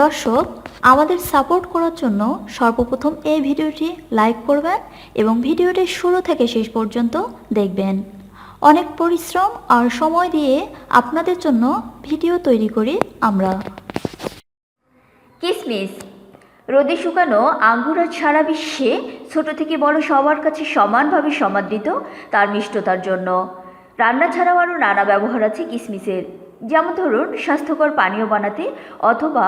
দর্শক, আমাদের সাপোর্ট করার জন্য সর্বপ্রথম এই ভিডিওটি লাইক করবেন এবং ভিডিওটি শুরু থেকে শেষ পর্যন্ত দেখবেন। অনেক পরিশ্রম আর সময় দিয়ে আপনাদের জন্য ভিডিও তৈরি করি আমরা। কিসমিস, রোদে শুকানো আঙ্গুর সারা বিশ্বে ছোট থেকে বড় সবার কাছে সমানভাবে সমাদৃত তার মিষ্টতার জন্য। রান্না ছাড়াও আরও নানা ব্যবহার আছে কিসমিসের। যেমন ধরুন, স্বাস্থ্যকর পানীয় বানাতে অথবা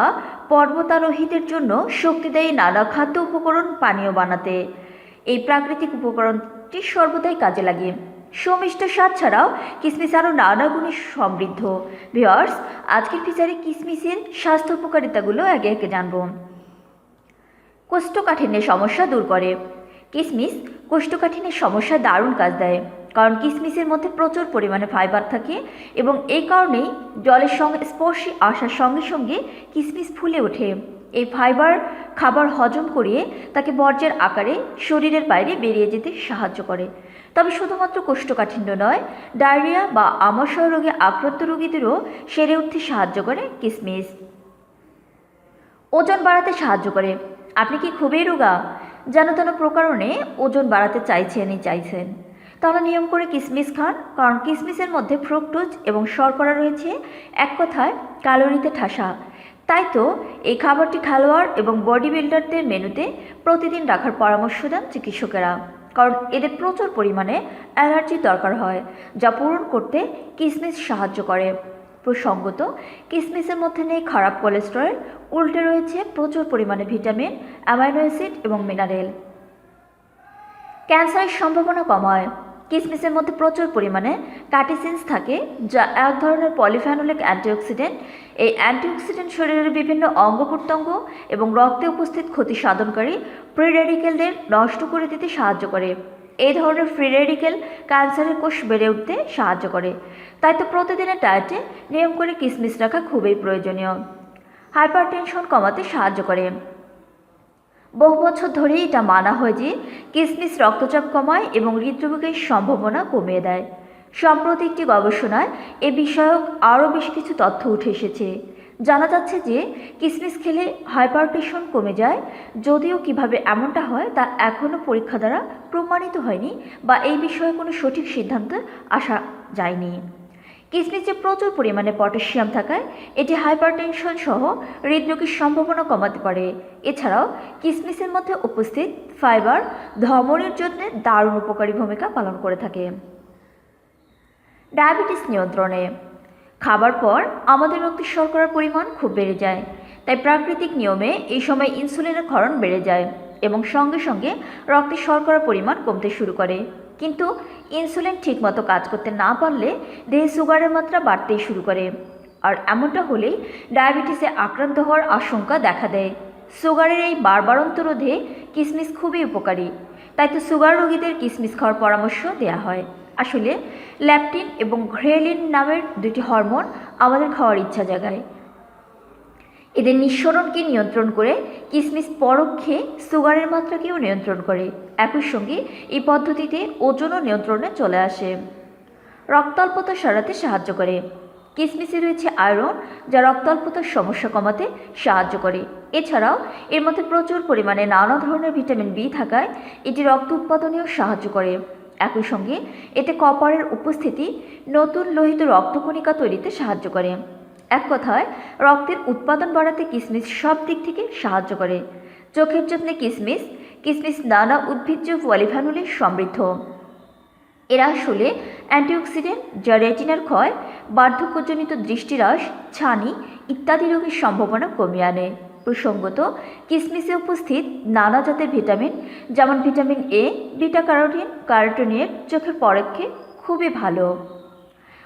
পর্বতারোহীদের জন্য শক্তিদায়ী নানা খাদ্য উপকরণ পানীয় বানাতে। এই প্রাকৃতিক উপকরণটি সর্বদাই কাজে লাগে। সুমিষ্ট স্বাদ ছাড়াও কিসমিস আরও নানা গুণে সমৃদ্ধ। ভিওর্স আজকের ফিচারে কিসমিসের স্বাস্থ্য উপকারিতাগুলো একে একে জানব। কোষ্ঠকাঠিন্যের সমস্যা দূর করে। কিসমিস কোষ্ঠকাঠিন্যের সমস্যা দারুণ কাজ দেয়। কারণ কিসমিসের মধ্যে প্রচুর পরিমাণে ফাইবার থাকে এবং এই কারণেই জলের সঙ্গে স্পর্শে আসার সঙ্গে সঙ্গে কিসমিস ফুলে ওঠে। এই ফাইবার খাবার হজম করিয়ে তাকে বর্জ্যের আকারে শরীরের বাইরে বেরিয়ে যেতে সাহায্য করে। তবে শুধুমাত্র কোষ্ঠকাঠিন্য নয়, ডায়রিয়া বা আমাশয় রোগে আক্রান্ত রোগীদেরও সেরে উঠতে সাহায্য করে কিসমিস। ওজন বাড়াতে সাহায্য করে। আপনি কি খুবই রোগা? যেন তেন প্রকারণে ওজন বাড়াতে চাইছেনই চাইছেন। তাহলে নিয়ম করে কিসমিস খান, কারণ কিসমিসের মধ্যে ফ্রুক্টোজ এবং শর্করা রয়েছে। এক কথায় ক্যালোরিতে ঠাসা। তাই তো, এই খাবারটি খেলোয়াড় এবং বডি বিল্ডারদের মেনুতে প্রতিদিন রাখার পরামর্শ দেন চিকিৎসকেরা। কারণ এদের প্রচুর পরিমাণে অ্যালার্জি দরকার হয়, যা পূরণ করতে কিসমিস সাহায্য করে। প্রসঙ্গত, কিসমিসের মধ্যে নেই খারাপ কোলেস্টেরল উল্টে রয়েছে প্রচুর পরিমাণে ভিটামিন, অ্যামাইনো অ্যাসিড এবং মিনারেল। ক্যান্সারের সম্ভাবনা কমায়। কিসমিসের মধ্যে প্রচুর পরিমাণে ক্যাটিসিনস থাকে, যা এক ধরনের পলিফ্যানোলিক অ্যান্টিঅক্সিডেন্ট। এই অ্যান্টিঅক্সিডেন্ট শরীরের বিভিন্ন অঙ্গ প্রত্যঙ্গ এবং রক্তে উপস্থিত ক্ষতি সাধনকারী প্রি রেডিকেলদের নষ্ট করে দিতে সাহায্য করে। এই ধরনের ফ্রি রেডিকেল ক্যান্সারের কোষ বেড়ে উঠতে সাহায্য করে। তাই তো প্রতিদিনের ডায়েটে নিয়ম করে কিসমিস রাখা খুবই প্রয়োজনীয়। হাইপার টেনশন কমাতে সাহায্য করে। বহু বছর ধরেই এটা মানা হয় যে কিসমিস রক্তচাপ কমায় এবং হৃদরোগের সম্ভাবনা কমিয়ে দেয়। সম্প্রতি একটি গবেষণায় এ বিষয়ক আরও বেশ কিছু তথ্য উঠে এসেছে। জানা যাচ্ছে যে কিসমিস খেলে হাইপারটেনশন কমে যায়, যদিও কীভাবে এমনটা হয় তা এখনও পরীক্ষা দ্বারা প্রমাণিত হয়নি বা এই বিষয়ে কোনো সঠিক সিদ্ধান্ত আসা যায়নি। কিসমিসে প্রচুর পরিমাণে পটাশিয়াম থাকায় এটি হাইপারটেনশন সহ হৃদরোগের সম্ভাবনা কমাতে পারে। এছাড়াও কিসমিসের মধ্যে উপস্থিত ফাইবার ধমনের জন্য দারুণ উপকারী ভূমিকা পালন করে থাকে। ডায়াবেটিস নিয়ন্ত্রণে। খাবার পর আমাদের রক্তে শর্করার পরিমাণ খুব বেড়ে যায়, তাই প্রাকৃতিক নিয়মে এই সময় ইনসুলিনের ক্ষরণ বেড়ে যায় এবং সঙ্গে সঙ্গে রক্তে শর্করার পরিমাণ কমতে শুরু করে। কিন্তু ইনসুলিন ঠিকমতো কাজ করতে না পারলে দেহে সুগারের মাত্রা বাড়তেই শুরু করে। আর এমনটা হলেই ডায়াবেটিসে আক্রান্ত হওয়ার আশঙ্কা দেখা দেয়। সুগারের এই বারবারন্ত রোধে কিসমিস খুবই উপকারী। তাই তো সুগার রোগীদের কিসমিস খাওয়ার পরামর্শ দেওয়া হয়। আসলে ল্যাপটিন এবং ঘ্রেলিন নামের দুটি হরমোন আমাদের খাওয়ার ইচ্ছা জাগায়। এদের নিঃসরণকে নিয়ন্ত্রণ করে কিসমিস পরোক্ষে সুগারের মাত্রাকেও নিয়ন্ত্রণ করে। একই সঙ্গে এই পদ্ধতিতে ওজনও নিয়ন্ত্রণে চলে আসে। রক্তাল্পতা সারাতে সাহায্য করে। কিসমিসে রয়েছে আয়রন, যা রক্তাল্পতার সমস্যা কমাতে সাহায্য করে। এছাড়াও, এর মধ্যে প্রচুর পরিমাণে নানা ধরনের ভিটামিন বি থাকায় এটি রক্ত উৎপাদনেও সাহায্য করে। একই সঙ্গে, এতে কপারের উপস্থিতি নতুন লোহিত রক্তকণিকা তৈরিতে সাহায্য করে। এক কথায়, রক্তের উৎপাদন বাড়াতে কিসমিস সব দিক থেকে সাহায্য করে। চোখের যত্নে কিসমিস কিসমিস নানা উদ্ভিজ্জ পলিফ্যানলে সমৃদ্ধ। এরা আসলে অ্যান্টিঅক্সিডেন্ট, যা রেটিনার ক্ষয়, বার্ধক্যজনিত দৃষ্টিহ্রাস ছানি ইত্যাদি রোগের সম্ভাবনা কমিয়ে আনে। প্রসঙ্গত, কিসমিসে উপস্থিত নানা জাতের ভিটামিন, যেমন ভিটামিন এ বিটা ক্যারোটিন, ক্যারোটিনের চোখের পরক্ষে খুবই ভালো।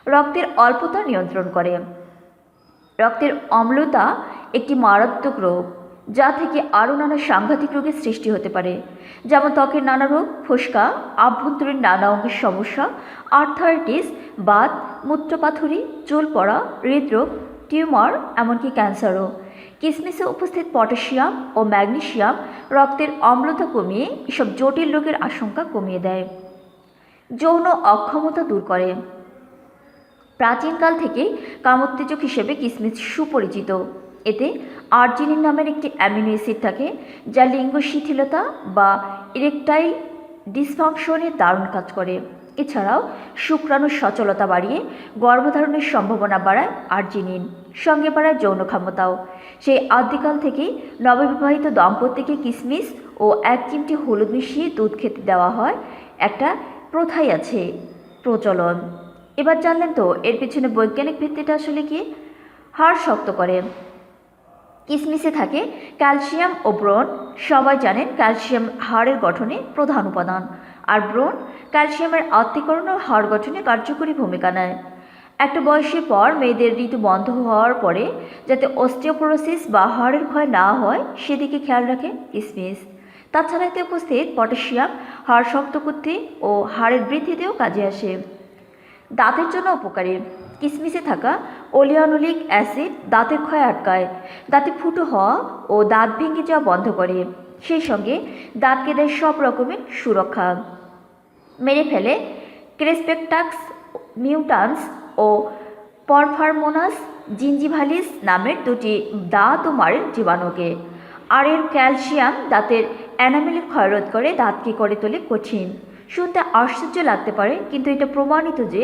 রক্তের অল্পতা নিয়ন্ত্রণ করে। রক্তের অম্লতা একটি মারাত্মক রোগ, যা থেকে আরও নানা সাংঘাতিক রোগের সৃষ্টি হতে পারে। যেমন ত্বকের নানা রোগ, ফোসকা, আভ্যন্তরীণ নানা অঙ্গের সমস্যা, আর্থারাইটিস, বাত, মূত্রপাথুরি চুল পড়া হৃদরোগ, টিউমার, এমনকি ক্যান্সারও। কিসমিসে উপস্থিত পটাশিয়াম ও ম্যাগনেশিয়াম রক্তের অম্লতা কমিয়ে এসব জটিল রোগের আশঙ্কা কমিয়ে দেয়। যৌন অক্ষমতা দূর করে। প্রাচীনকাল থেকে কামোত্তেজক হিসেবে কিসমিস সুপরিচিত। এতে আর্জিনিন নামের একটি অ্যামিনো অ্যাসিড থাকে, যা লিঙ্গ শিথিলতা বা ইরেকটাইল ডিসফাংশনে দারুণ কাজ করে। এছাড়াও শুক্রাণুর সচলতা বাড়িয়ে গর্ভধারণের সম্ভাবনা বাড়ায় আর্জিনিন, সঙ্গে বাড়ায় যৌন ক্ষমতাও। সেই আদ্যিকাল থেকেই নববিবাহিত দম্পতিকে কিসমিস ও এক চিমটি হলুদ মিশিয়ে দুধ খেতে দেওয়া হয়। একটা প্রথাই আছে প্রচলন। এবার জানলেন তো, এর পিছনে বৈজ্ঞানিক ভিত্তিটা আসলে কি? হাড় শক্ত করে। কিসমিসে থাকে ক্যালসিয়াম ও ব্রণ। সবাই জানেন ক্যালসিয়াম হাড়ের গঠনে প্রধান উপাদান। আর ব্রোন ক্যালসিয়ামের আত্মীকরণ ও হাড় গঠনে কার্যকরী ভূমিকা নেয়। একটা বয়সের পর মেয়েদের ঋতু বন্ধ হওয়ার পরে যাতে অস্টিওপোরোসিস বা হাড়ের ক্ষয় না হয়, সেদিকে খেয়াল রাখে কিসমিস। তাছাড়া এতে উপস্থিত পটাশিয়াম হাড় শক্ত করতে ও হাড়ের বৃদ্ধিতেও কাজে আসে। দাঁতের জন্য উপকারী। কিসমিসে থাকা ওলিয়ানোলিক অ্যাসিড দাঁতের ক্ষয় আটকায়, দাঁতে ফুটো হওয়া ও দাঁত ভেঙে যাওয়া বন্ধ করে। সেই সঙ্গে দাঁতকে দেয় সব রকমের সুরক্ষা। মেরে ফেলে ক্রেসপেকটাক্স মিউটান্স ও পরফারমোনাস, জিঞ্জিভালিস নামের দুটি দাঁত ও মারের জীবাণুকে। আর এর ক্যালসিয়াম দাঁতের অ্যানামেলের ক্ষয়রোধ করে দাঁতকে করে তোলে কঠিন। শুনতে আশ্চর্য লাগতে পারে, কিন্তু এটা প্রমাণিত যে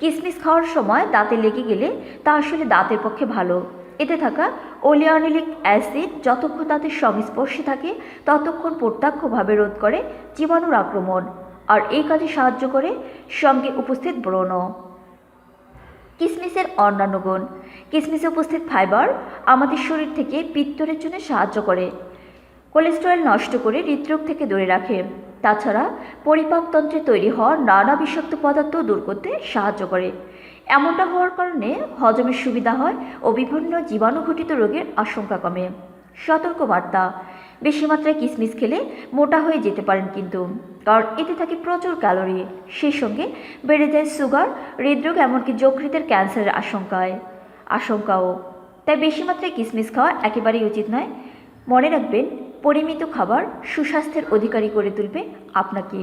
কিসমিস খাওয়ার সময় দাঁতে লেগে গেলে তা আসলে দাঁতের পক্ষে ভালো। এতে থাকা ওলিয়ানিলিক অ্যাসিড যতক্ষণ দাঁতের সংস্পর্শে থাকে, ততক্ষণ প্রত্যক্ষভাবে রোধ করে জীবাণুর আক্রমণ, আর এই কাজে সাহায্য করে সঙ্গে উপস্থিত ব্রণ। কিসমিসের অন্যান্য গুণ। কিসমিসে উপস্থিত ফাইবার আমাদের শরীর থেকে পিত্তরের জন্য সাহায্য করে। কোলেস্টেরল নষ্ট করে হৃদরোগ থেকে দূরে রাখে। তাছাড়া পরিপাকতন্ত্রে তৈরি হওয়া নানা বিষাক্ত পদার্থ দূর করতে সাহায্য করে। এমনটা হওয়ার কারণে হজমের সুবিধা হয় ও বিভিন্ন জীবাণুঘটিত রোগের আশঙ্কা কমে। সতর্কবার্তা। বেশি মাত্রায় কিসমিস খেলে মোটা হয়ে যেতে পারেন কিন্তু, কারণ এতে থাকে প্রচুর ক্যালোরি। সেই সঙ্গে বেড়ে যায় সুগার, হৃদরোগ, এমনকি যকৃতের ক্যান্সারের আশঙ্কায়। আশঙ্কাও। তাই বেশি মাত্রায় কিসমিস খাওয়া একেবারেই উচিত নয়। মনে রাখবেন পরিমিত খাবার সুস্বাস্থ্যের অধিকারী করে তুলবে আপনাকে